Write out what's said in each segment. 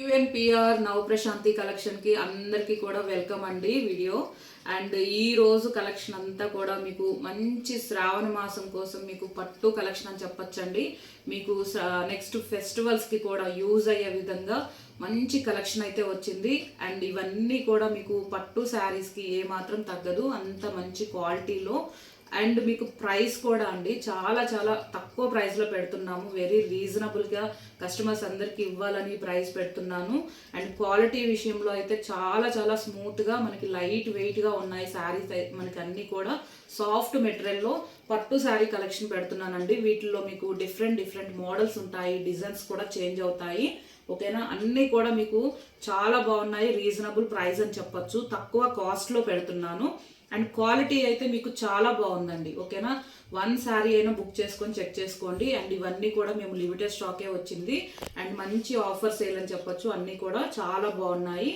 యుఎన్పిఆర్ నవ ప్రశాంతి కలెక్షన్కి అందరికీ కూడా వెల్కమ్ అండి వీడియో. అండ్ ఈ రోజు కలెక్షన్ అంతా కూడా మీకు మంచి శ్రావణ మాసం కోసం మీకు పట్టు కలెక్షన్ అని చెప్పొచ్చండి. మీకు నెక్స్ట్ ఫెస్టివల్స్కి కూడా యూజ్ అయ్యే విధంగా మంచి కలెక్షన్ అయితే వచ్చింది. అండ్ ఇవన్నీ కూడా మీకు పట్టు శారీస్కి ఏమాత్రం తగ్గదు. అంత మంచి క్వాలిటీలో అండ్ మీకు ప్రైస్ కూడా అండి. చాలా చాలా తక్కువ ప్రైస్లో పెడుతున్నాము. వెరీ రీజనబుల్గా కస్టమర్స్ అందరికీ ఇవ్వాలని ప్రైస్ పెడుతున్నాను. అండ్ క్వాలిటీ విషయంలో అయితే చాలా చాలా స్మూత్గా మనకి లైట్ వెయిట్గా ఉన్నాయి శారీస్ మనకి అన్నీ కూడా సాఫ్ట్ మెటీరియల్లో పట్టు శారీ కలెక్షన్ పెడుతున్నానండి. వీటిల్లో మీకు డిఫరెంట్ డిఫరెంట్ మోడల్స్ ఉంటాయి. డిజైన్స్ కూడా చేంజ్ అవుతాయి. ఓకేనా? అన్నీ కూడా మీకు చాలా బాగున్నాయి. రీజనబుల్ ప్రైస్ అని చెప్పొచ్చు. తక్కువ కాస్ట్లో పెడుతున్నాను. అండ్ క్వాలిటీ అయితే మీకు చాలా బాగుందండి ఓకేనా? వన్ శారీ అయినా బుక్ చేసుకొని చెక్ చేసుకోండి. అండ్ ఇవన్నీ కూడా మేము లిమిటెడ్ స్టాకే వచ్చింది. అండ్ మంచి ఆఫర్ సేల్ అని చెప్పొచ్చు. అన్నీ కూడా చాలా బాగున్నాయి.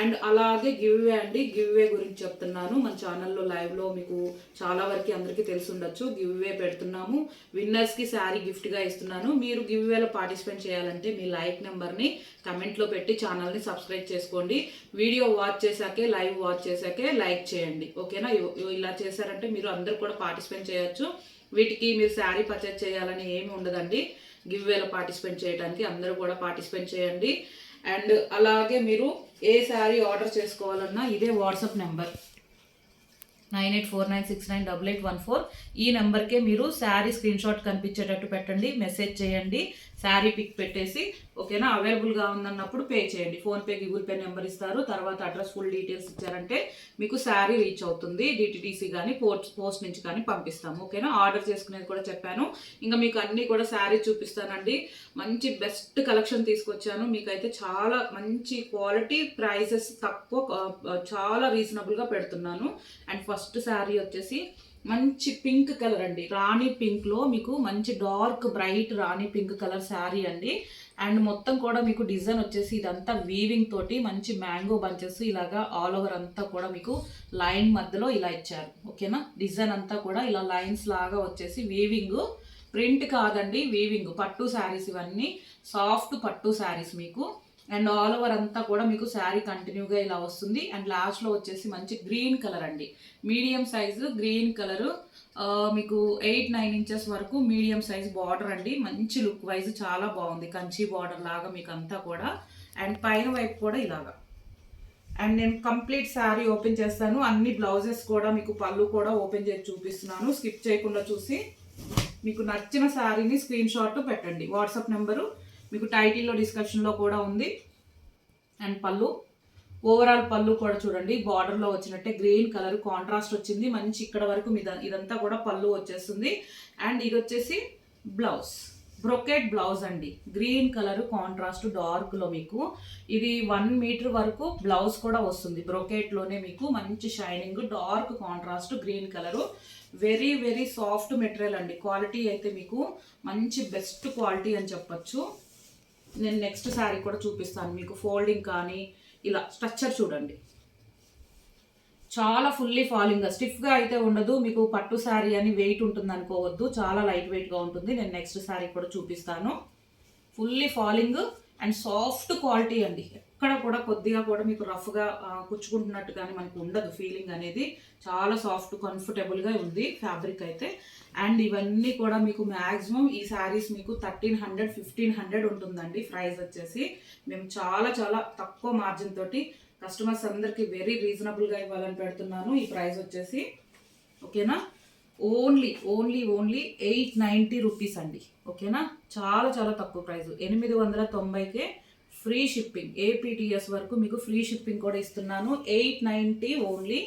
అండ్ అలాగే గివ్వే అండి. గివ్వే గురించి చెప్తున్నాను. మన ఛానల్లో లైవ్లో మీకు చాలా వరకు అందరికీ తెలిసి ఉండొచ్చు గివ్వే పెడుతున్నాము. విన్నర్స్కి శారీ గిఫ్ట్గా ఇస్తున్నాను. మీరు గివ్వేలో పార్టిసిపేట్ చేయాలంటే మీ లైక్ నెంబర్ని కమెంట్లో పెట్టి ఛానల్ని సబ్స్క్రైబ్ చేసుకోండి. వీడియో వాచ్ చేశాకే లైవ్ వాచ్ చేశాకే లైక్ చేయండి. ఓకేనా? ఇలా చేశారంటే మీరు అందరూ కూడా పార్టిసిపేట్ చేయొచ్చు. వీటికి మీరు శారీ పర్చేజ్ చేయాలని ఏమి ఉండదండి. గివ్ వేలో పార్టిసిపేట్ చేయడానికి అందరూ కూడా పార్టిసిపేట్ చేయండి. అండ్ అలాగే మీరు ఏ శారీ ఆర్డర్ చేసుకోవాలన్నా ఇదే WhatsApp number. Nine eight four nine six nine double eight one four. ఈ నెంబర్కే మీరు శారీ స్క్రీన్ షాట్ కనిపించేటట్టు పెట్టండి మెసేజ్ చేయండి. శారీ పిక్ పెట్టేసి ఓకేనా? అవైలబుల్గా ఉందన్నప్పుడు పే చేయండి. ఫోన్పే గూగుల్ పే నెంబర్ ఇస్తారు. తర్వాత అడ్రస్ ఫుల్ డీటెయిల్స్ ఇచ్చారంటే మీకు శారీ రీచ్ అవుతుంది. డిటిడిసి కానీ పోస్ట్ పోస్ట్ నుంచి కానీ పంపిస్తాము. ఓకేనా? ఆర్డర్ చేసుకునేది కూడా చెప్పాను. ఇంకా మీకు అన్నీ కూడా శారీ చూపిస్తానండి. మంచి బెస్ట్ కలెక్షన్ తీసుకొచ్చాను. మీకైతే చాలా మంచి క్వాలిటీ ప్రైసెస్ తక్కువ చాలా రీజనబుల్గా పెడుతున్నాను. అండ్ ఫస్ట్ శారీ వచ్చేసి మంచి పింక్ కలర్ అండి. రాణి పింక్లో మీకు మంచి డార్క్ బ్రైట్ రాణి పింక్ కలర్ శారీ అండి. అండ్ మొత్తం కూడా మీకు డిజైన్ వచ్చేసి ఇదంతా వీవింగ్ తోటి మంచి మ్యాంగో బంచెస్ ఇలాగా ఆల్ ఓవర్ అంతా కూడా మీకు లైన్ మధ్యలో ఇలా ఇచ్చారు. ఓకేనా డిజైన్ అంతా కూడా ఇలా లైన్స్ లాగా వచ్చేసి వీవింగ్ ప్రింట్ కాదండి వీవింగ్ పట్టు శారీస్ ఇవన్నీ. సాఫ్ట్ పట్టు శారీస్ మీకు. అండ్ ఆల్ ఓవర్ అంతా కూడా మీకు శారీ కంటిన్యూగా ఇలా వస్తుంది. అండ్ లాస్ట్లో వచ్చేసి మంచి గ్రీన్ కలర్ అండి. Medium size green colour. మీకు ఎయిట్ నైన్ ఇంచెస్ వరకు మీడియం సైజ్ బార్డర్ అండి. మంచి లుక్ వైజ్ చాలా బాగుంది. కంచి బార్డర్ లాగా మీకు అంతా కూడా. అండ్ పైన వైపు కూడా ఇలాగా. అండ్ నేను కంప్లీట్ శారీ ఓపెన్ చేస్తాను. అన్ని బ్లౌజెస్ కూడా మీకు పళ్ళు కూడా ఓపెన్ చేసి చూపిస్తున్నాను. స్కిప్ చేయకుండా చూసి మీకు నచ్చిన శారీని స్క్రీన్ షాట్ పెట్టండి. వాట్సాప్ నెంబరు మీకు టైటిల్లో డిస్క్రిప్షన్లో కూడా ఉంది. అండ్ పళ్ళు. ఓవరాల్ పళ్ళు కూడా చూడండి. బార్డర్లో వచ్చినట్టే గ్రీన్ కలర్ కాంట్రాస్ట్ వచ్చింది. మంచి ఇక్కడ వరకు మీద ఇదంతా కూడా పళ్ళు వచ్చేస్తుంది. అండ్ ఇది వచ్చేసి బ్లౌజ్ బ్రొకెట్ బ్లౌజ్ అండి. గ్రీన్ కలర్ కాంట్రాస్ట్ డార్క్లో మీకు. ఇది వన్ మీటర్ వరకు బ్లౌజ్ కూడా వస్తుంది. బ్రొకెట్లోనే మీకు మంచి shining dark contrast green colour very very soft material అండి. క్వాలిటీ అయితే మీకు మంచి బెస్ట్ క్వాలిటీ అని చెప్పొచ్చు. నేను నెక్స్ట్ శారీ కూడా చూపిస్తాను. మీకు ఫోల్డింగ్ కానీ ఇలా స్ట్రక్చర్ చూడండి. చాలా ఫుల్లీ ఫాలింగ్ స్టిఫ్గా అయితే ఉండదు. మీకు పట్టు శారీ అని వెయిట్ ఉంటుంది అనుకోవద్దు. చాలా లైట్ వెయిట్గా ఉంటుంది. నేను నెక్స్ట్ శారీ కూడా చూపిస్తాను. Fully falling and soft quality అండి. ఎక్కడ కూడా కొద్దిగా కూడా మీకు రఫ్గా కుచ్చుకుంటున్నట్టు కానీ మనకు ఉండదు. ఫీలింగ్ అనేది చాలా సాఫ్ట్ కంఫర్టబుల్గా ఉంది ఫ్యాబ్రిక్ అయితే. అండ్ ఇవన్నీ కూడా మీకు మ్యాక్సిమం ఈ శారీస్ మీకు థర్టీన్ హండ్రెడ్ ఫిఫ్టీన్ హండ్రెడ్ ఉంటుందండి ప్రైస్ వచ్చేసి. మేము చాలా చాలా తక్కువ మార్జిన్ తోటి కస్టమర్స్ అందరికీ వెరీ రీజనబుల్గా ఇవ్వాలని పెడుతున్నాను. ఈ ప్రైస్ వచ్చేసి ఓకేనా? Only only only eight ninety rupees అండి. ఓకేనా? చాలా చాలా తక్కువ ప్రైస్. ఎనిమిది వందల తొంభైకే ఫ్రీ షిప్పింగ్. ఏపీటీఎస్ వరకు మీకు ఫ్రీ షిప్పింగ్ కూడా ఇస్తున్నాను. Eight ninety only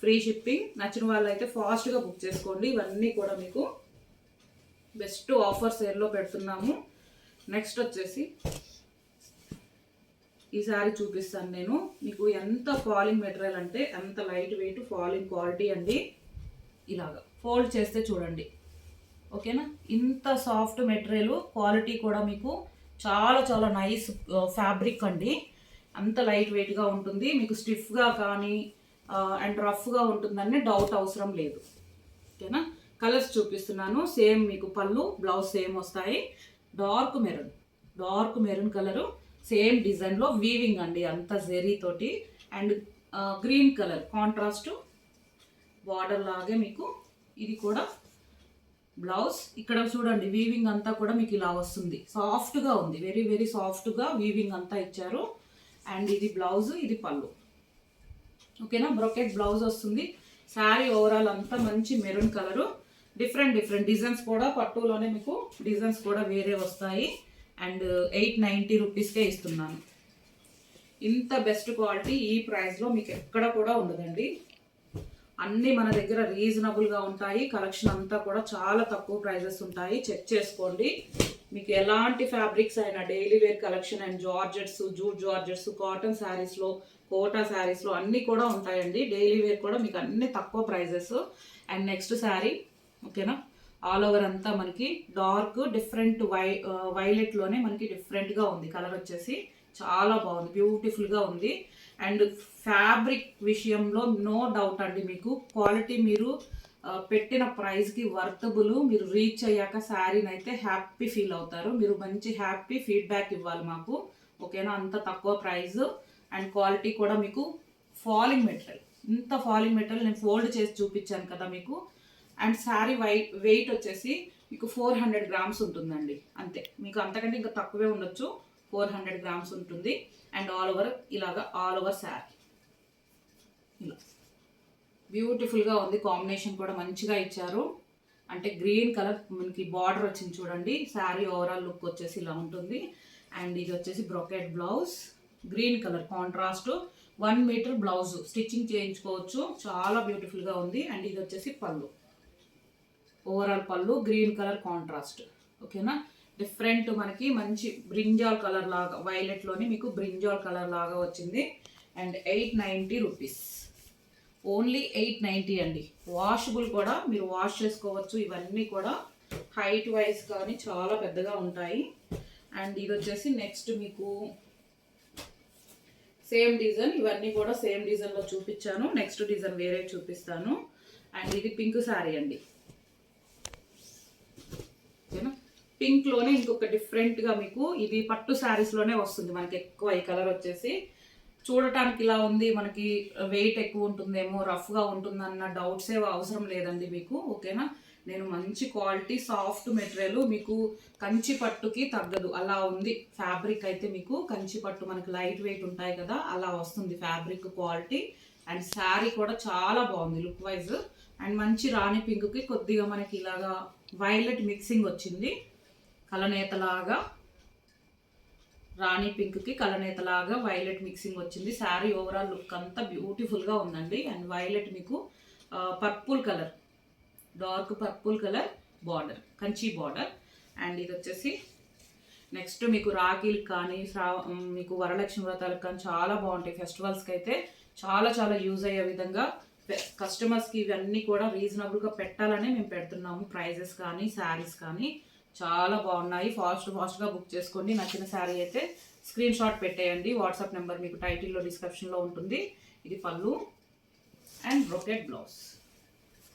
free shipping. నచ్చిన వాళ్ళు అయితే ఫాస్ట్గా బుక్ చేసుకోండి. ఇవన్నీ కూడా మీకు బెస్ట్ ఆఫర్ సేల్లో పెడుతున్నాము. నెక్స్ట్ వచ్చేసి ఈసారి చూపిస్తాను నేను. మీకు ఎంత ఫాలింగ్ మెటీరియల్ అంటే ఎంత లైట్ వెయిట్ ఫాలింగ్ క్వాలిటీ అండి. ఇలాగా. ఫోల్డ్ చేస్తే చూడండి. ఓకేనా? ఇంత సాఫ్ట్ మెటీరియల్ క్వాలిటీ కూడా మీకు చాలా చాలా నైస్ ఫ్యాబ్రిక్ అండి. అంత లైట్ వెయిట్గా ఉంటుంది. మీకు స్టిఫ్గా కానీ అండ్ రఫ్గా ఉంటుందని డౌట్ అవసరం లేదు. ఓకేనా? కలర్స్ చూపిస్తున్నాను. సేమ్ మీకు పళ్ళు బ్లౌజ్ సేమ్ వస్తాయి. Dark maroon dark maroon colour. Same డిజైన్లో వీవింగ్ అండి అంత జెరీ తోటి. And green colour contrast. Border లాగే మీకు ఇది కూడా బ్లౌజ్. ఇక్కడ చూడండి వీవింగ్ అంతా కూడా మీకు ఇలా వస్తుంది. సాఫ్ట్గా ఉంది. వెరీ వెరీ సాఫ్ట్గా వీవింగ్ అంతా ఇచ్చారు. అండ్ ఇది బ్లౌజ్ ఇది పళ్ళు. ఓకేనా బ్రొకెట్ బ్లౌజ్ వస్తుంది. శారీ ఓవరాల్ అంతా మంచి maroon colour. Different different designs కూడా పట్టులోనే మీకు డిజైన్స్ కూడా వేరే వస్తాయి. అండ్ ఎయిట్ నైంటీ రూపీస్కే ఇస్తున్నాను. ఇంత బెస్ట్ క్వాలిటీ ఈ ప్రైస్లో మీకు ఎక్కడ కూడా ఉండదండి. అన్నీ మన దగ్గర రీజనబుల్గా ఉంటాయి. కలెక్షన్ అంతా కూడా చాలా తక్కువ ప్రైజెస్ ఉంటాయి. చెక్ చేసుకోండి. మీకు ఎలాంటి ఫ్యాబ్రిక్స్ అయినా daily wear collection and georgettes jute georgettes cotton శారీస్లో కోటా శారీస్లో అన్నీ కూడా ఉంటాయండి. డైలీ వేర్ కూడా మీకు అన్ని తక్కువ ప్రైజెస్ అండ్ నెక్స్ట్ శారీ ఓకేనా ఆల్ ఓవర్ అంతా మనకి డార్క్ డిఫరెంట్ వై వైలెట్లోనే మనకి డిఫరెంట్గా ఉంది. కలర్ వచ్చేసి చాలా బాగుంది బ్యూటిఫుల్గా ఉంది. అండ్ ఫ్యాబ్రిక్ విషయంలో నో డౌట్ అండి మీకు. క్వాలిటీ మీరు పెట్టిన ప్రైస్కి వర్తబుల్ మీరు రీచ్ అయ్యాక శారీని అయితే హ్యాపీ ఫీల్ అవుతారు. మీరు మంచి హ్యాపీ ఫీడ్బ్యాక్ ఇవ్వాలి మాకు. ఓకేనా అంత తక్కువ ప్రైస్ అండ్ క్వాలిటీ కూడా మీకు ఫాలింగ్ మెటీరియల్ ఇంత ఫాలింగ్ మెటీరియల్ నేను ఫోల్డ్ చేసి చూపించాను కదా మీకు. అండ్ శారీ వై వెయిట్ వచ్చేసి మీకు ఫోర్ హండ్రెడ్ గ్రామ్స్ ఉంటుందండి. అంతే. మీకు అంతకంటే ఇంకా తక్కువే ఉండొచ్చు. ఫోర్ హండ్రెడ్ గ్రామ్స్ ఉంటుంది. అండ్ ఆల్ ఓవర్ ఇలాగా ఆల్ ఓవర్ శారీ. ఇలా. బ్యూటిఫుల్గా ఉంది. కాంబినేషన్ కూడా మంచిగా ఇచ్చారు. అంటే గ్రీన్ కలర్ మనకి బార్డర్ వచ్చింది చూడండి. శారీ ఓవరాల్ లుక్ వచ్చేసి ఇలా ఉంటుంది. అండ్ ఇది వచ్చేసి brocade blouse. Green colour contrast. One metre blouse. Stitching చేయించుకోవచ్చు. చాలా బ్యూటిఫుల్గా ఉంది. అండ్ ఇది వచ్చేసి పళ్ళు. ఓవరాల్ పళ్ళు గ్రీన్ కలర్ కాంట్రాస్ట్. ఓకేనా? డిఫరెంట్ మనకి మంచి బ్రింజాల్ కలర్ లాగా వైలెట్లోనే మీకు బ్రింజాల్ కలర్ లాగా వచ్చింది. And eight ninety rupees only eight ninety అండి. వాషబుల్ కూడా మీరు వాష్ చేసుకోవచ్చు. ఇవన్నీ కూడా హైట్ వైజ్ కానీ చాలా పెద్దగా ఉంటాయి. అండ్ ఇది వచ్చేసి నెక్స్ట్ మీకు సేమ్ డిజైన్ ఇవన్నీ కూడా సేమ్ డిజైన్లో చూపించాను. నెక్స్ట్ డిజైన్ వేరే చూపిస్తాను. అండ్ ఇది పింక్ శారీ అండి ఓకేనా పింక్లోనే ఇంకొక డిఫరెంట్గా మీకు ఇది పట్టు శారీస్లోనే వస్తుంది. మనకి ఎక్కువ ఈ కలర్ వచ్చేసి. చూడటానికి ఇలా ఉంది. మనకి వెయిట్ ఎక్కువ ఉంటుందేమో రఫ్గా ఉంటుందన్న డౌట్స్ ఏ అవసరం లేదండి మీకు. ఓకేనా? నేను మంచి క్వాలిటీ సాఫ్ట్ మెటీరియల్ మీకు కంచి పట్టుకి తగ్గదు. అలా ఉంది. ఫ్యాబ్రిక్ అయితే మీకు కంచి పట్టు మనకి లైట్ వెయిట్ ఉంటాయి కదా అలా వస్తుంది ఫ్యాబ్రిక్ క్వాలిటీ అండ్ శారీ కూడా చాలా బాగుంది లుక్ వైజ్ అండ్ మంచి రాణి పింక్కి కొద్దిగా మనకి ఇలాగా వైలెట్ మిక్సింగ్ వచ్చింది. కలనేతలాగా రాణి పింక్కి కలనేతలాగా వైలెట్ మిక్సింగ్ వచ్చింది. శారీ ఓవరాల్ లుక్ అంతా బ్యూటిఫుల్గా ఉందండి. అండ్ వైలెట్ మీకు purple colour dark purple colour border Kanchi border and ఇది వచ్చేసి నెక్స్ట్ మీకు రాఖీలకు కానీ మీకు వరలక్ష్మి వ్రతాలకు కానీ చాలా బాగుంటాయి. ఫెస్టివల్స్కి అయితే చాలా చాలా యూజ్ అయ్యే విధంగా కస్టమర్స్కి ఇవన్నీ కూడా రీజనబుల్గా పెట్టాలనే మేము పెడుతున్నాము. ప్రైజెస్ కానీ శారీస్ కానీ. చాలా బాగున్నాయి. ఫాస్ట్ ఫాస్ట్గా బుక్ చేసుకోండి. నచ్చిన శారీ అయితే స్క్రీన్ షాట్ పెట్టేయండి. వాట్సాప్ నెంబర్ మీకు టైటిల్లో డిస్క్రిప్షన్లో ఉంటుంది. ఇది పళ్ళు అండ్ బ్రోకెట్ బ్లౌజ్.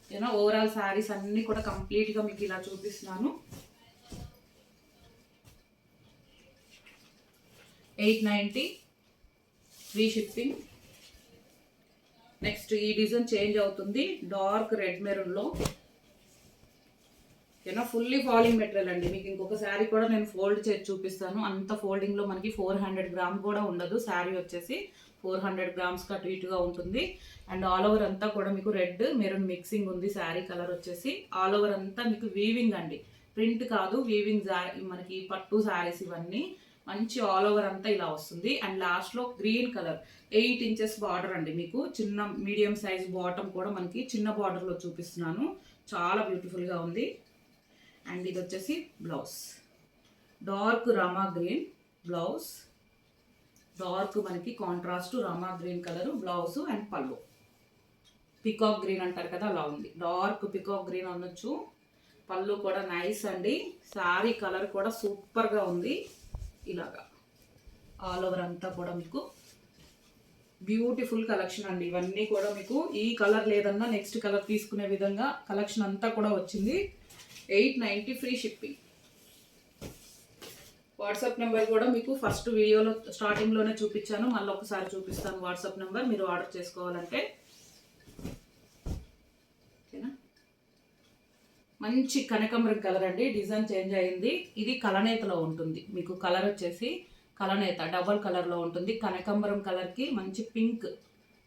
ఏదైనా ఓవరాల్ శారీస్ అన్నీ కూడా కంప్లీట్గా మీకు ఇలా చూపిస్తున్నాను. Eight ninety free shipping. Next ఈ డిజైన్ చేంజ్ అవుతుంది. డార్క్ రెడ్ మెరూన్లో. ఓకేనా ఫుల్లీ ఫాలింగ్ మెటీరియల్ అండి. మీకు ఇంకొక శారీ కూడా నేను ఫోల్డ్ చేసి చూపిస్తాను. అంత ఫోల్డింగ్లో మనకి ఫోర్ హండ్రెడ్ గ్రామ్ కూడా ఉండదు. శారీ వచ్చేసి ఫోర్ హండ్రెడ్ గ్రామ్స్కి అటు ఇటుగా ఉంటుంది. అండ్ ఆల్ ఓవర్ అంతా కూడా మీకు రెడ్ మెరూన్ మిక్సింగ్ ఉంది శారీ కలర్ వచ్చేసి. ఆల్ ఓవర్ అంతా మీకు వీవింగ్ అండి. ప్రింట్ కాదు వీవింగ్ మనకి పట్టు శారీస్ ఇవన్నీ. మంచి ఆల్ ఓవర్ అంతా ఇలా వస్తుంది. అండ్ లాస్ట్లో green colour. Eight inches border అండి మీకు. చిన్న మీడియం సైజ్ బాటమ్ కూడా మనకి చిన్న బార్డర్లో చూపిస్తున్నాను. చాలా బ్యూటిఫుల్గా ఉంది. అండ్ ఇది వచ్చేసి blouse dark Rama green blouse dark మనకి contrast Rama green colour blouse and పళ్ళు పికాక్ గ్రీన్ అంటారు కదా అలా ఉంది. డార్క్ పికాక్ గ్రీన్ అనొచ్చు. పళ్ళు కూడా నైస్ అండి. శారీ కలర్ కూడా సూపర్గా ఉంది. ఇలాగా. ఆల్ ఓవర్ అంతా కూడా మీకు బ్యూటిఫుల్ కలెక్షన్ అండి. ఇవన్నీ కూడా మీకు ఈ కలర్ లేదన్నా నెక్స్ట్ కలర్ తీసుకునే విధంగా కలెక్షన్ అంతా కూడా వచ్చింది. Eight ninety free shipping. WhatsApp number కూడా మీకు ఫస్ట్ వీడియోలో స్టార్టింగ్లోనే చూపించాను. మళ్ళీ ఒకసారి చూపిస్తాను వాట్సాప్ నెంబర్. మీరు ఆర్డర్ చేసుకోవాలంటే. ఓకేనా? మంచి కనకమరం కలర్ అండి. డిజైన్ చేంజ్ అయింది. ఇది కలనేతలో ఉంటుంది. మీకు కలర్ వచ్చేసి కలనేత డబల్ కలర్లో ఉంటుంది. కనకంబరం కలర్కి మంచి పింక్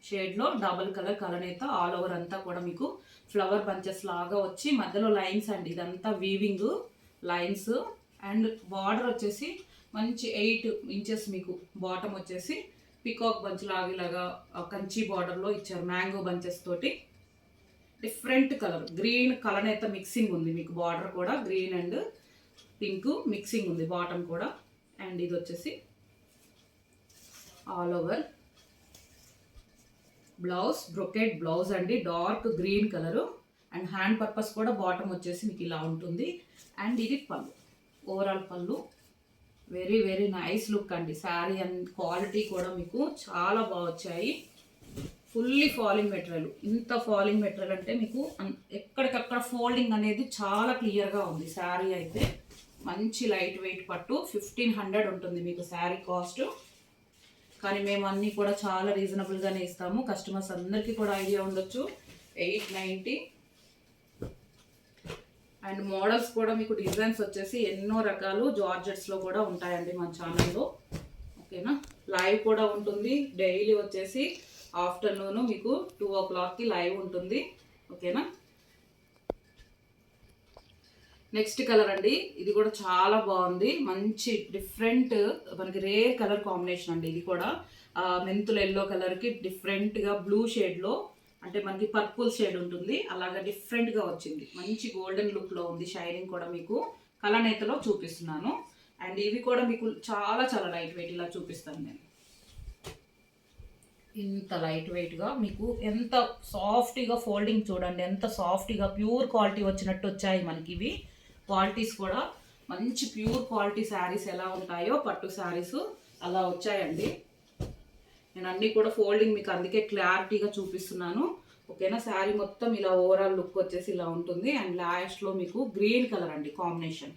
షేడ్లో డబల్ కలర్ కలనేత ఆల్ ఓవర్ అంతా కూడా మీకు ఫ్లవర్ బంచెస్ లాగా వచ్చి మధ్యలో లైన్స్ అండి ఇదంతా వీవింగ్ లైన్స్. అండ్ బార్డర్ వచ్చేసి మంచి ఎయిట్ ఇంచెస్ మీకు బాటమ్ వచ్చేసి పికాక్ బంచ్ లాగా ఇలాగా కంచి బార్డర్లో ఇచ్చారు మ్యాంగో బంచెస్ తోటి. డిఫరెంట్ కలర్ గ్రీన్ కలర్ అయితే మిక్సింగ్ ఉంది మీకు బార్డర్ కూడా గ్రీన్ అండ్ పింక్ మిక్సింగ్ ఉంది బాటమ్ కూడా. అండ్ ఇది వచ్చేసి all over blouse brocade blouse అండి. Dark green colour. And hand purpose కూడా బాటమ్ వచ్చేసి మీకు ఇలా ఉంటుంది. అండ్ ఇది పళ్ళు. ఓవరాల్ పళ్ళు. వెరీ వెరీ నైస్ లుక్ అండి. శారీ అండ్ క్వాలిటీ కూడా మీకు చాలా బాగా వచ్చాయి. ఫుల్లీ ఫాలింగ్ మెటీరియల్ ఇంత ఫాలింగ్ మెటీరియల్ అంటే మీకు ఎక్కడికక్కడ ఫోల్డింగ్ అనేది చాలా క్లియర్గా ఉంది. శారీ అయితే మంచి లైట్ వెయిట్ పట్టు. ఫిఫ్టీన్ హండ్రెడ్ ఉంటుంది మీకు శారీ కాస్ట్ కానీ మేము అన్నీ కూడా చాలా రీజనబుల్గానే ఇస్తాము. కస్టమర్స్ అందరికీ కూడా ఐడియా ఉండొచ్చు. ఎయిట్ నైంటీ అండ్ మోడల్స్ కూడా మీకు డిజైన్స్ వచ్చేసి ఎన్నో రకాలు జార్జెట్స్లో కూడా ఉంటాయండి మా ఛానల్లో ఓకేనా లైవ్ కూడా ఉంటుంది. డైలీ వచ్చేసి ఆఫ్టర్నూన్ మీకు టూ ఓ క్లాక్కి లైవ్ ఉంటుంది. ఓకేనా నెక్స్ట్ కలర్ అండి. ఇది కూడా చాలా బాగుంది. మంచి డిఫరెంట్ మనకి రేర్ కలర్ కాంబినేషన్ అండి ఇది కూడా. మెంతుల ఎల్లో కలర్కి డిఫరెంట్గా బ్లూ షేడ్లో అంటే మనకి పర్పుల్ షేడ్ ఉంటుంది. అలాగా డిఫరెంట్గా వచ్చింది. మంచి గోల్డెన్ లుక్లో ఉంది షైనింగ్ కూడా మీకు. కలనేతలో చూపిస్తున్నాను. అండ్ ఇవి కూడా మీకు చాలా చాలా లైట్ వెయిట్ ఇలా చూపిస్తాను నేను. ఇంత లైట్ వెయిట్గా మీకు ఎంత సాఫ్ట్గా ఫోల్డింగ్ చూడండి. ఎంత సాఫ్ట్గా ప్యూర్ క్వాలిటీ వచ్చినట్టు వచ్చాయి మనకి ఇవి. క్వాలిటీస్ కూడా మంచి ప్యూర్ క్వాలిటీ శారీస్ ఎలా ఉంటాయో పట్టు శారీస్ అలా వచ్చాయండి. నేను అన్నీ కూడా ఫోల్డింగ్ మీకు అందుకే క్లారిటీగా చూపిస్తున్నాను. ఓకేనా? శారీ మొత్తం ఇలా ఓవరాల్ లుక్ వచ్చేసి ఇలా ఉంటుంది. అండ్ లాస్ట్లో మీకు గ్రీన్ కలర్ అండి కాంబినేషన్.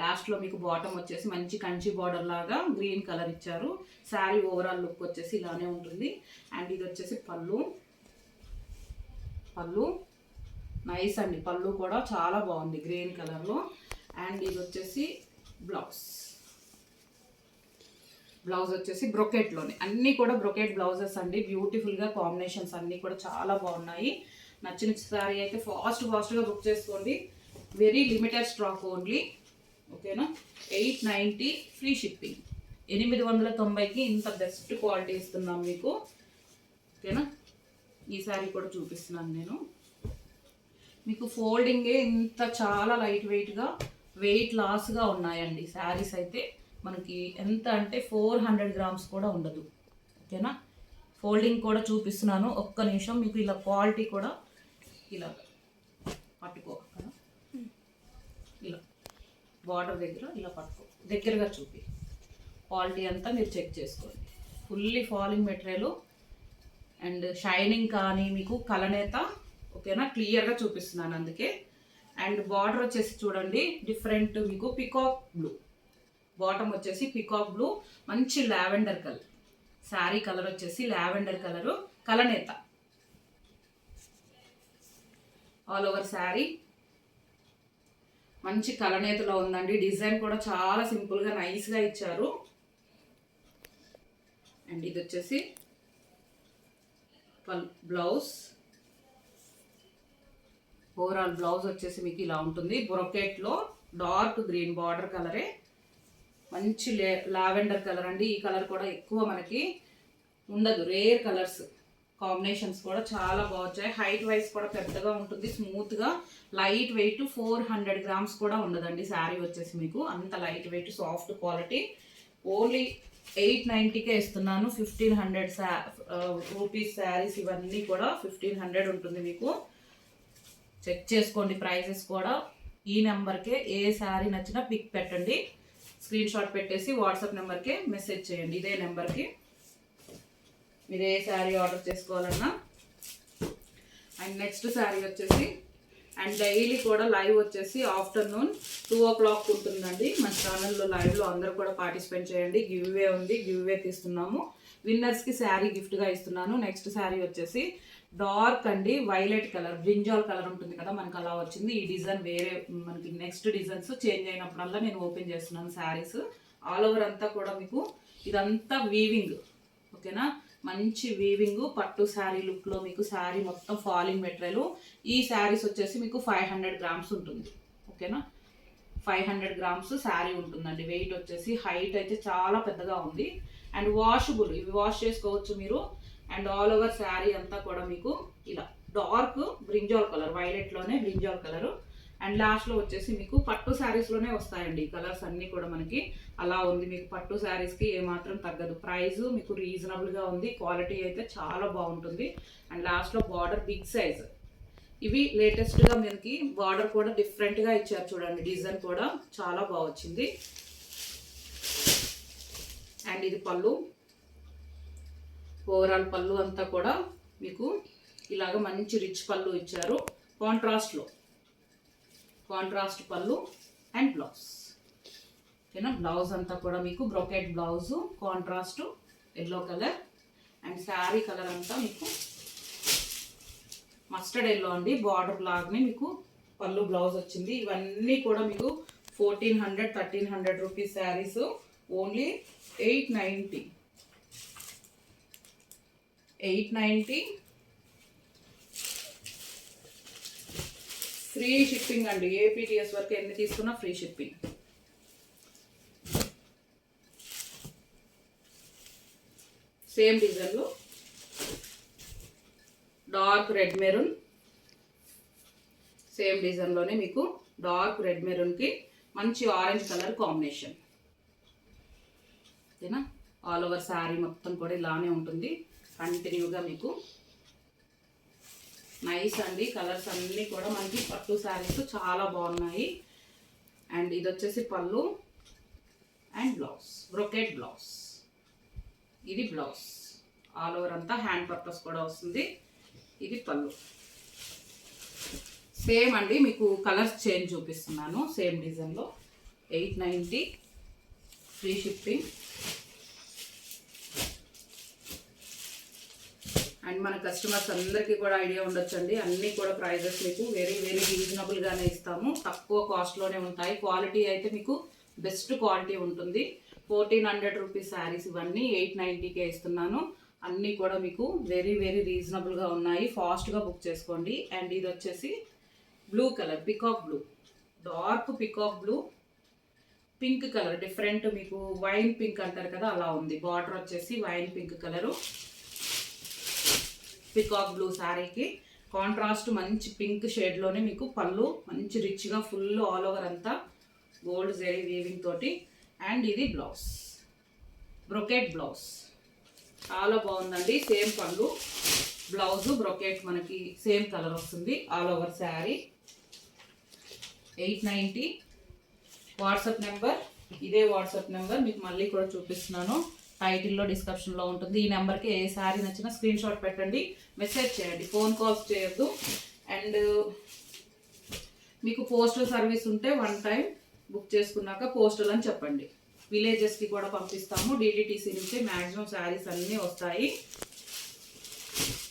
లాస్ట్లో మీకు బాటమ్ వచ్చేసి మంచి కంచి బార్డర్ లాగా గ్రీన్ కలర్ ఇచ్చారు. శారీ ఓవరాల్ లుక్ వచ్చేసి ఇలానే ఉంటుంది. అండ్ ఇది వచ్చేసి పళ్ళు. పళ్ళు. నైస్ అండి. పళ్ళు కూడా చాలా బాగుంది గ్రీన్ కలర్లో అండ్ ఇది వచ్చేసి బ్లౌజ్. బ్లౌజ్ వచ్చేసి బ్రొకెట్లోనే అన్నీ కూడా బ్రొకెట్ బ్లౌజెస్ అండి. బ్యూటిఫుల్గా కాంబినేషన్స్ అన్నీ కూడా చాలా బాగున్నాయి. నచ్చిన సారీ అయితే ఫాస్ట్ ఫాస్ట్గా బుక్ చేసుకోండి. వెరీ లిమిటెడ్ స్టాక్ ఓన్లీ ఓకేనా ఎయిట్ నైంటీ ఫ్రీ షిప్పింగ్ ఎనిమిది వందల తొంభైకి ఇంత బెస్ట్ క్వాలిటీ ఇస్తున్నాం మీకు. ఓకేనా ఈ శారీ కూడా చూపిస్తున్నాను నేను. మీకు ఫోల్డింగే ఇంత చాలా లైట్ వెయిట్గా వెయిట్ లాస్గా ఉన్నాయండి. శారీస్ అయితే మనకి ఎంత అంటే ఫోర్ హండ్రెడ్ గ్రామ్స్ కూడా ఉండదు. ఓకేనా? ఫోల్డింగ్ కూడా చూపిస్తున్నాను. ఒక్క నిమిషం మీకు ఇలా క్వాలిటీ కూడా ఇలా పట్టుకో. ఇలా బార్డర్ దగ్గర ఇలా పట్టుకో. దగ్గరగా చూపి. క్వాలిటీ అంతా మీరు చెక్ చేసుకోండి. Fully falling material and shining కానీ మీకు కలనేత ఓకేనా? క్లియర్గా చూపిస్తున్నాను అందుకే. అండ్ బార్డర్ వచ్చేసి చూడండి డిఫరెంట్ మీకు పికాక్ బ్లూ. బాటమ్ వచ్చేసి పికాక్ బ్లూ మంచి లావెండర్ కలర్. శారీ కలర్ వచ్చేసి lavender colour. కలనేత. All over sari. మంచి కలనేతలో ఉందండి. డిజైన్ కూడా చాలా సింపుల్గా నైస్గా ఇచ్చారు. అండ్ ఇది వచ్చేసి పల్- బ్లౌజ్. ఓవరాల్ బ్లౌజ్ వచ్చేసి మీకు ఇలా ఉంటుంది. బ్రొకెట్లో డార్క్ గ్రీన్ బార్డర్ కలరే మంచి లే లావెండర్ కలర్ అండి. ఈ కలర్ కూడా ఎక్కువ మనకి ఉండదు. రేర్ కలర్స్ కాంబినేషన్స్ కూడా చాలా బాగుంటాయి హైట్ వైజ్ కూడా పెద్దగా ఉంటుంది. స్మూత్గా light weight four hundred grams కూడా ఉండదండి శారీ వచ్చేసి మీకు. అంత light weight soft quality only eight నైంటీకే ఇస్తున్నాను. ఫిఫ్టీన్ హండ్రెడ్ రూపీస్ శారీస్ ఇవన్నీ కూడా ఫిఫ్టీన్ హండ్రెడ్ ఉంటుంది మీకు. చెక్ చేసుకోండి ప్రైజెస్ కూడా. ఈ నెంబర్కే ఏ శారీ నచ్చినా పిక్ పెట్టండి. స్క్రీన్ షాట్ పెట్టేసి వాట్సాప్ నెంబర్కే మెసేజ్ చేయండి ఇదే నెంబర్కి. మీరు ఏ శారీ ఆర్డర్ చేసుకోవాలన్నా. అండ్ నెక్స్ట్ శారీ వచ్చేసి అండ్ డైలీ కూడా లైవ్ వచ్చేసి ఆఫ్టర్నూన్ టూ ఓ క్లాక్ ఉంటుందండి. మన ఛానల్లో లైవ్లో అందరూ కూడా పార్టిసిపేట్ చేయండి. గివ్ వే ఉంది గివ్ వే తీస్తున్నాము. విన్నర్స్కి శారీ గిఫ్ట్గా ఇస్తున్నాను. నెక్స్ట్ శారీ వచ్చేసి డార్క్ అండి వైలెట్ కలర్ బ్రింజాల్ కలర్ ఉంటుంది కదా మనకు అలా వచ్చింది. ఈ డిజైన్ వేరే మనకి నెక్స్ట్ డిజైన్స్ చేంజ్ అయినప్పుడల్లా నేను ఓపెన్ చేస్తున్నాను శారీస్. ఆల్ ఓవర్ అంతా కూడా మీకు ఇదంతా వీవింగ్ ఓకేనా? మంచి వీవింగ్ పట్టు శారీ లుక్లో మీకు శారీ మొత్తం ఫాలింగ్ మెటీరియల్ ఈ శారీస్ వచ్చేసి మీకు ఫైవ్ హండ్రెడ్ గ్రామ్స్ ఉంటుంది ఓకేనా? ఫైవ్ హండ్రెడ్ గ్రామ్స్ శారీ ఉంటుందండి. వెయిట్ వచ్చేసి హైట్ అయితే చాలా పెద్దగా ఉంది. అండ్ వాషబుల్ ఇవి వాష్ చేసుకోవచ్చు మీరు. అండ్ ఆల్ ఓవర్ శారీ అంతా కూడా మీకు ఇలా డార్క్ బ్రింజాల్ కలర్ వైలెట్లోనే బ్రింజాల్ కలర్. అండ్ లాస్ట్లో వచ్చేసి మీకు పట్టు శారీస్లోనే వస్తాయండి. ఈ కలర్స్ అన్నీ కూడా మనకి అలా ఉంది. మీకు పట్టు శారీస్కి ఏమాత్రం తగ్గదు. ప్రైస్ మీకు రీజనబుల్గా ఉంది. క్వాలిటీ అయితే చాలా బాగుంటుంది. అండ్ లాస్ట్లో బార్డర్ బిగ్ సైజ్ ఇవి లేటెస్ట్గా మనకి బార్డర్ కూడా డిఫరెంట్గా ఇచ్చారు చూడండి. డిజైన్ కూడా చాలా బాగా వచ్చింది. అండ్ ఇది పళ్ళు. ఓవరాల్ పళ్ళు అంతా కూడా మీకు ఇలాగ మంచి రిచ్ పళ్ళు ఇచ్చారు. కాంట్రాస్ట్లో కాంట్రాస్ట్ పళ్ళు అండ్ బ్లౌజ్ ఓకేనా? బ్లౌజ్ అంతా కూడా మీకు brocade blouse contrast yellow colour and sari colour అంతా మీకు మస్టర్డ్ ఎల్లో అండి. బార్డర్ లాగానే మీకు పళ్ళు బ్లౌజ్ వచ్చింది. ఇవన్నీ కూడా మీకు fourteen hundred thirteen hundred rupees saris only eight ninety eight ninety. Free shipping అండి. ఏపీటీఎస్ వరకు ఎన్ని తీసుకున్నా ఫ్రీ షిప్పింగ్. సేమ్ డిజైన్లో డార్క్ రెడ్ మెరూన్. సేమ్ డిజైన్లోనే మీకు డార్క్ రెడ్ మెరూన్కి మంచి ఆరెంజ్ కలర్ కాంబినేషన్. ఓకేనా? ఆల్ ఓవర్ శారీ మొత్తం కూడా ఇలానే ఉంటుంది. కంటిన్యూగా మీకు నైస్ అండి కలర్స్ అన్నీ కూడా మనకి పట్టు శారీస్ చాలా బాగున్నాయి. అండ్ ఇది వచ్చేసి పళ్ళు అండ్ బ్లౌజ్ బ్రొకెట్ బ్లౌజ్. ఇది బ్లౌజ్. ఆల్ ఓవర్ అంతా హ్యాండ్ పర్పస్ కూడా వస్తుంది. ఇది పళ్ళు. సేమ్ అండి మీకు కలర్స్ చేంజ్ చూపిస్తున్నాను. సేమ్ డిజైన్లో. Eight ninety free shipping. And మన కస్టమర్స్ అందరికీ కూడా ఐడియా ఉండొచ్చండి. అన్నీ కూడా ప్రైజెస్ మీకు వెరీ వెరీ రీజనబుల్గానే ఇస్తాము. తక్కువ కాస్ట్లోనే ఉంటాయి. క్వాలిటీ అయితే మీకు బెస్ట్ క్వాలిటీ ఉంటుంది. ఫోర్టీన్ హండ్రెడ్ రూపీస్ శారీస్ ఇవన్నీ ఎయిట్ నైంటీకే ఇస్తున్నాను. అన్నీ కూడా మీకు వెరీ వెరీ రీజనబుల్గా ఉన్నాయి. ఫాస్ట్గా బుక్ చేసుకోండి. అండ్ ఇది వచ్చేసి blue colour peacock blue dark peacock blue pink colour different మీకు వైన్ పింక్ అంటారు కదా అలా ఉంది. బార్డర్ వచ్చేసి wine pink colour peacock blue శారీకి కాంట్రాస్ట్ మంచి పింక్ షేడ్లోనే మీకు పళ్ళు మంచి రిచ్గా ఫుల్ ఆల్ ఓవర్ అంతా గోల్డ్ జెరీ వీవింగ్ తోటి. అండ్ ఇది బ్లౌజ్ బ్రొకెట్ బ్లౌజ్ చాలా బాగుందండి. సేమ్ పళ్ళు. బ్లౌజ్ బ్రొకెట్ మనకి సేమ్ కలర్ వస్తుంది. All over sari eight ninety WhatsApp number ఇదే వాట్సాప్ నెంబర్ మీకు మళ్ళీ కూడా చూపిస్తున్నాను. టైటిల్లో డిస్క్రిప్షన్లో ఉంటుంది. ఈ నెంబర్కి ఏ శారీ నచ్చినా స్క్రీన్ షాట్ పెట్టండి. మెసేజ్ చేయండి. ఫోన్ కాల్స్ చేయొద్దు. అండ్ మీకు పోస్టల్ సర్వీస్ ఉంటే వన్ టైం బుక్ చేసుకున్నాక పోస్టల్ అని చెప్పండి. విలేజెస్కి కూడా పంపిస్తాము. డీటీటీసీ నుంచి మ్యాక్సిమం శారీస్ అన్నీ వస్తాయి.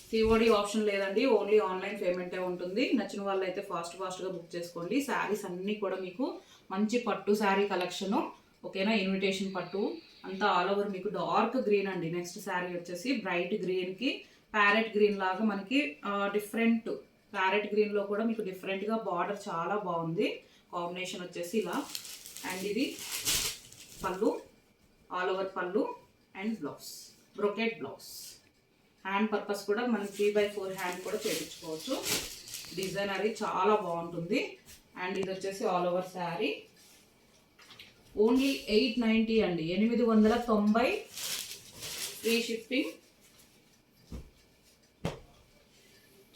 సిఓడి ఆప్షన్ లేదండి. ఓన్లీ ఆన్లైన్ పేమెంటే ఉంటుంది. నచ్చిన వాళ్ళు అయితే ఫాస్ట్ ఫాస్ట్గా బుక్ చేసుకోండి. శారీస్ అన్నీ కూడా మీకు మంచి పట్టు శారీ కలెక్షను. ఓకేనా? ఇన్విటేషన్ పట్టు. అంతా ఆల్ ఓవర్ మీకు డార్క్ గ్రీన్ అండి. నెక్స్ట్ శారీ వచ్చేసి బ్రైట్ గ్రీన్కి ప్యారెట్ గ్రీన్ లాగా మనకి డిఫరెంట్ ప్యారెట్ గ్రీన్లో కూడా మీకు డిఫరెంట్గా బార్డర్ చాలా బాగుంది. కాంబినేషన్ వచ్చేసి ఇలా. అండ్ ఇది పళ్ళు ఆల్ ఓవర్ పళ్ళు and blouse brocade blouse hand purpose కూడా మనం త్రీ బై ఫోర్ హ్యాండ్ కూడా చేయించుకోవచ్చు. డిజైన్ అది చాలా బాగుంటుంది. అండ్ ఇది వచ్చేసి all over sari only eight ninety అండి. ఎనిమిది వందల తొంభై ఫ్రీ షిప్పింగ్.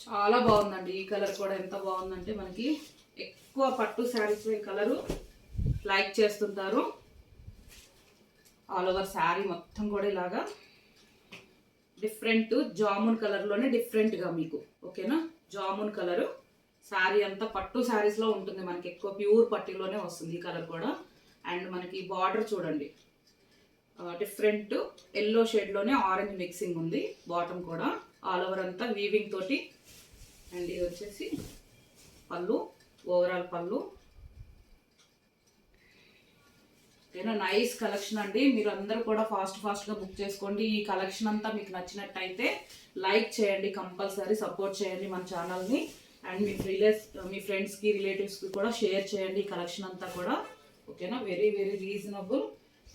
చాలా బాగుందండి. ఈ కలర్ కూడా ఎంత బాగుందంటే మనకి ఎక్కువ పట్టు శారీస్ కలరు లైక్ చేస్తుంటారు. ఆల్ ఓవర్ శారీ మొత్తం కూడా ఇలాగా డిఫరెంట్ జామున్ కలర్లోనే డిఫరెంట్గా మీకు. ఓకేనా? జామున్ కలరు. శారీ అంతా పట్టు శారీస్లో ఉంటుంది. మనకి ఎక్కువ ప్యూర్ పట్టులోనే వస్తుంది ఈ కలర్ కూడా. అండ్ మనకి బార్డర్ చూడండి. డిఫరెంట్ ఎల్లో షేడ్లోనే ఆరెంజ్ మిక్సింగ్ ఉంది. బాటమ్ కూడా. ఆల్ ఓవర్ అంతా వీవింగ్ తోటి. అండ్ ఇది వచ్చేసి పళ్ళు ఓవరాల్ పళ్ళు. ఓకేనా నైస్ కలెక్షన్ అండి. మీరు అందరూ కూడా ఫాస్ట్ ఫాస్ట్గా బుక్ చేసుకోండి. ఈ కలెక్షన్ అంతా మీకు నచ్చినట్టయితే లైక్ చేయండి కంపల్సరీ సపోర్ట్ చేయండి మన ఛానల్ని అండ్ మీ రిలేస్ మీ ఫ్రెండ్స్కి రిలేటివ్స్కి కూడా షేర్ చేయండి ఈ కలెక్షన్ అంతా కూడా. ఓకేనా? Very very reasonable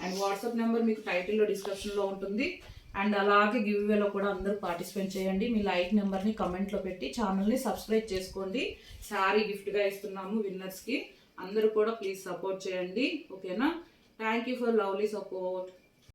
and WhatsApp number మీకు టైటిల్లో డిస్క్రిప్షన్లో ఉంటుంది. అండ్ అలాగే గివ్ వేలో కూడా అందరూ పార్టిసిపేట్ చేయండి. మీ లైక్ నెంబర్ని కమెంట్లో పెట్టి ఛానల్ని సబ్స్క్రైబ్ చేసుకోండి. శారీ గిఫ్ట్గా ఇస్తున్నాము విన్నర్స్కి అందరూ కూడా ప్లీజ్ సపోర్ట్ చేయండి. ఓకేనా? Thank you for lovely support